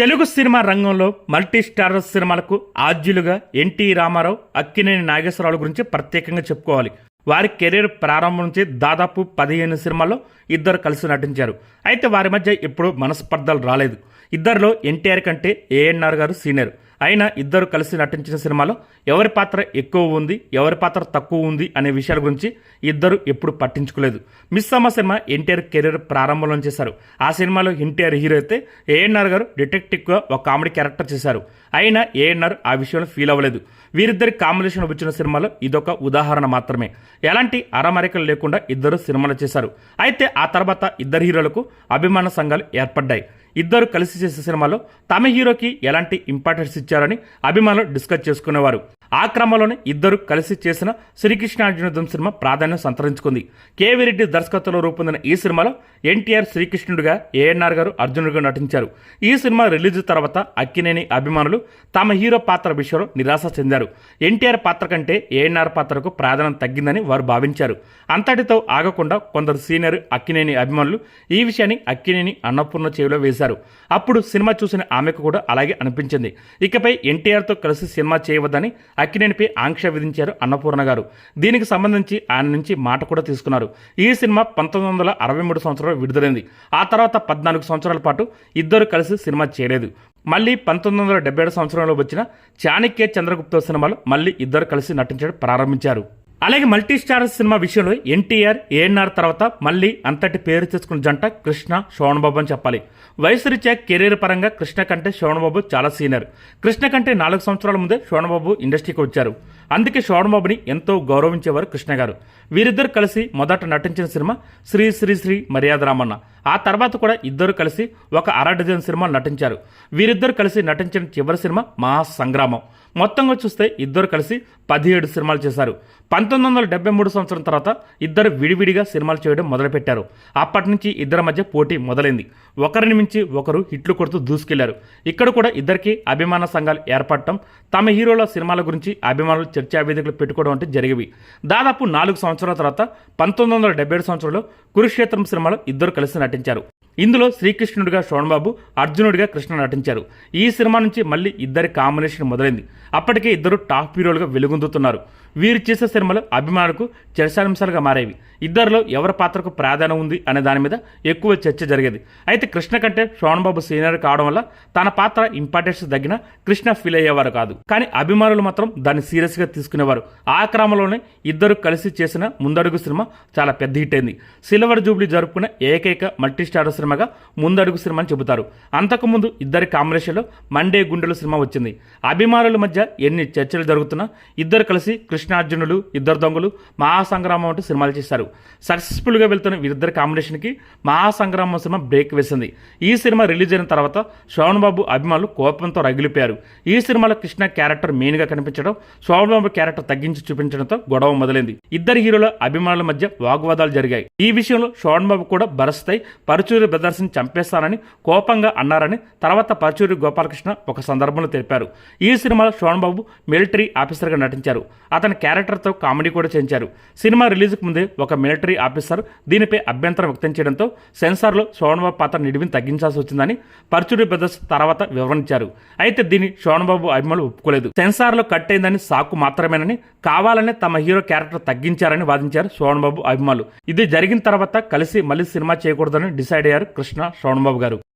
Telugu cinema రంగంలో multi star సినిమాలకు ఆద్యులుగా ఎన్టీ రామారావు అక్కినేని నాగేశ్వరరావు గురించి ప్రత్యేకంగా చెప్పుకోవాలి. వారి కెరీర్ ప్రారంభం నుంచి దాదాపు పదిహేను సినిమాల్లో ఇద్దరు కలిసి నటించారు. అయితే వారి మధ్య ఎప్పుడూ మనస్పర్ధలు రాలేదు. ఇద్దరిలో ఎన్టీఆర్ కంటే ఏఎన్ఆర్ గారు సీనియర్. అయినా ఇద్దరు కలిసి నటించిన సినిమాలో ఎవరి పాత్ర ఎక్కువ ఉంది ఎవరి పాత్ర తక్కువ ఉంది అనే విషయాల గురించి ఇద్దరు ఎప్పుడు పట్టించుకోలేదు. మిస్ అమ్మ సినిమా ఎన్టీఆర్ కెరీర్ ప్రారంభంలో చేశారు. ఆ సినిమాలో ఎన్టీఆర్ హీరో అయితే ఏఎన్ఆర్ గారు డిటెక్టివ్గా ఒక కామెడీ క్యారెక్టర్ చేశారు. అయినా ఏఎన్ఆర్ ఆ విషయంలో ఫీల్ అవ్వలేదు. వీరిద్దరి కాంబినేషన్ వచ్చిన సినిమాలో ఇదొక ఉదాహరణ మాత్రమే. ఎలాంటి అరమరికలు లేకుండా ఇద్దరు సినిమాలు చేశారు. అయితే ఆ తర్వాత ఇద్దరు హీరోలకు అభిమాన సంఘాలు ఏర్పడ్డాయి. ఇద్దరు కలిసి చేసే సినిమాలో తమ హీరోకి ఎలాంటి ఇంపార్టెన్స్ ఇచ్చారని అభిమానులు డిస్కస్ చేసుకునేవారు. ఆ క్రమంలోనే ఇద్దరు కలిసి చేసిన శ్రీకృష్ణార్జునోద్ధం సినిమా ప్రాధాన్యం సంతరించుకుంది. కేవిరెడ్డి దర్శకత్వంలో రూపొందిన ఈ సినిమాలో ఎన్టీఆర్ శ్రీకృష్ణుడిగా ఏఎన్ఆర్ గారు అర్జునుడిగా నటించారు. ఈ సినిమా రిలీజ్ తర్వాత అక్కినేని అభిమానులు తమ హీరో పాత్ర విషయంలో నిరాశ చెందారు. ఎన్టీఆర్ పాత్ర కంటే ఏఎన్ఆర్ పాత్రకు ప్రాధాన్యం తగ్గిందని వారు భావించారు. అంతటితో ఆగకుండా కొందరు సీనియర్ అక్కినేని అభిమానులు ఈ విషయాన్ని అక్కినేని అన్నపూర్ణ చెవిలో వేశారు. అప్పుడు సినిమా చూసిన ఆమెకు కూడా అలాగే అనిపించింది. ఇకపై ఎన్టీఆర్తో కలిసి సినిమా చేయవద్దని అక్కినేనిపై ఆంక్ష విధించారు అన్నపూర్ణ గారు. దీనికి సంబంధించి ఆయన నుంచి మాట కూడా తీసుకున్నారు. ఈ సినిమా పంతొమ్మిది వందల అరవై మూడు సంవత్సరంలో విడుదలైంది. ఆ తర్వాత పద్నాలుగు సంవత్సరాల పాటు ఇద్దరు కలిసి సినిమా చేయలేదు. మళ్ళీ పంతొమ్మిది వందల డెబ్బై ఏడు సంవత్సరంలో వచ్చిన చాణక్య చంద్రగుప్త సినిమాలో మళ్ళీ ఇద్దరు కలిసి నటించడం ప్రారంభించారు. అలాగే మల్టీ స్టార్ సినిమా విషయంలో ఎన్టీఆర్ ఏఎన్ఆర్ తర్వాత మళ్ళీ అంతటి పేరు తెచ్చుకున్న జంట కృష్ణ శోణబాబు అని చెప్పాలి. వయసు రీత్యా కెరీర్ పరంగా కృష్ణ కంటే శోణబాబు చాలా సీనియర్. కృష్ణ కంటే నాలుగు సంవత్సరాల ముందే శోణబాబు ఇండస్ట్రీకి వచ్చారు. అందుకే శోణబాబుని ఎంతో గౌరవించేవారు కృష్ణ గారు. వీరిద్దరు కలిసి మొదట నటించిన సినిమా శ్రీ శ్రీ శ్రీ మర్యాద రామన్న. ఆ తర్వాత కూడా ఇద్దరు కలిసి ఒక అర డజన్ సినిమాలు నటించారు. వీరిద్దరు కలిసి నటించిన చివరి సినిమా మహాసంగ్రామం. మొత్తంగా చూస్తే ఇద్దరు కలిసి పదిహేడు సినిమాలు చేశారు. పంతొమ్మిది వందల డెబ్బై మూడు సంవత్సరం తర్వాత ఇద్దరు విడివిడిగా సినిమాలు చేయడం మొదలుపెట్టారు. అప్పటి నుంచి ఇద్దరి మధ్య పోటీ మొదలైంది. ఒకరిని మించి ఒకరు హిట్లు కొడుతూ దూసుకెళ్ళారు. ఇక్కడ కూడా ఇద్దరికి అభిమాన సంఘాలు ఏర్పడటం తమ హీరోల సినిమాల గురించి అభిమానులు చర్చా వేదికలు పెట్టుకోవడం అంటే జరిగేవి. దాదాపు నాలుగు సంవత్సరాల తర్వాత పంతొమ్మిది వందల డెబ్బై ఏడు సంవత్సరంలో కురుక్షేత్రం సినిమాలో ఇద్దరు కలిసి నటించారు. ఇందులో శ్రీకృష్ణుడిగా శోణబాబు అర్జునుడిగా కృష్ణ నటించారు. ఈ సినిమా నుంచి మళ్ళీ ఇద్దరి కాంబినేషన్ మొదలైంది. అప్పటికే ఇద్దరు టాప్ హీరోలుగా వెలుగొందుతున్నారు. వీరు చేసే సినిమాలు అభిమానులకు చర్చాంశాలుగా మారేవి. ఇద్దరిలో ఎవరి పాత్రకు ప్రాధాన్యం ఉంది అనే దాని మీద ఎక్కువ చర్చ జరిగేది. అయితే కృష్ణ కంటే శోణబాబు సీనియర్ కావడం వల్ల తన పాత్ర ఇంపార్టెన్స్ తగ్గిన కృష్ణ ఫీల్ అయ్యేవారు కాదు. కానీ అభిమానులు మాత్రం దాన్ని సీరియస్గా తీసుకునేవారు. ఆ క్రమంలోనే ఇద్దరు కలిసి చేసిన ముందడుగు సినిమా చాలా పెద్ద హిట్ అయింది. సిల్వర్ జూబ్లీ జరుపుకున్న ఏకైక మల్టీస్టార్ సినిమాగా ముందడుగు సినిమా అని చెబుతారు. అంతకుముందు ఇద్దరి కాంబినేషన్లో మండే గుండెలు సినిమా వచ్చింది. అభిమానుల మధ్య ఎన్ని చర్చలు జరుగుతున్నా ఇద్దరు కలిసి కృష్ణార్జునులు ఇద్దరు దొంగలు మహాసంగ్రామం అంటూ సినిమాలు చేశారు. సక్సెస్ఫుల్గా వెళ్తున్న వీరిద్దరి కాంబినేషన్కి మహాసంగ్రామం సినిమా బ్రేక్ వేసింది. ఈ సినిమా రిలీజ్ అయిన తర్వాత శ్రవణ్ బాబు అభిమానులు కోపంతో రగిలిపోయారు. ఈ సినిమాలో కృష్ణ క్యారెక్టర్ మెయిన్గా కనిపించడం శ్రవణ్ బాబు క్యారెక్టర్ తగ్గించి చూపించడంతో గొడవ మొదలైంది. ఇద్దరు హీరోల అభిమానుల మధ్య వాగ్వాదాలు జరిగాయి. ఈ విషయంలో శ్రవణ్ బాబు కూడా భరస్తాయి పరుచూరి బ్రదర్స్ని చంపేస్తానని కోపంగా అన్నారని తర్వాత పరచూరి గోపాలకృష్ణ ఒక సందర్భంలో తెలిపారు. ఈ సినిమాలో శోభన్ బాబు మిలిటరీ ఆఫీసర్గా నటించారు. అతని క్యారెక్టర్తో కామెడీ కూడా చేయించారు. సినిమా రిలీజ్కు ముందే ఒక మిలిటరీ ఆఫీసర్ దీనిపై అభ్యంతరం వ్యక్తం చేయడంతో సెన్సార్లో శోభన్బాబు పాత్ర నిడివిని తగ్గించాల్సి వచ్చిందని పరచూరి బ్రదర్స్ తర్వాత వివరించారు. అయితే దీన్ని శోణబాబు అభిమానులు ఒప్పుకోలేదు. సెన్సార్లో కట్ అయిందని సాకు మాత్రమేనని కావాలనే తమ హీరో క్యారెక్టర్ తగ్గించారని వాదించారు శోణబాబు అభిమానులు. ఇది జరిగిన తర్వాత కలిసి మళ్ళీ సినిమా చేయకూడదని డిసైడ్ అయ్యారు. కృష్ణ శ్రవణబాబు గారు.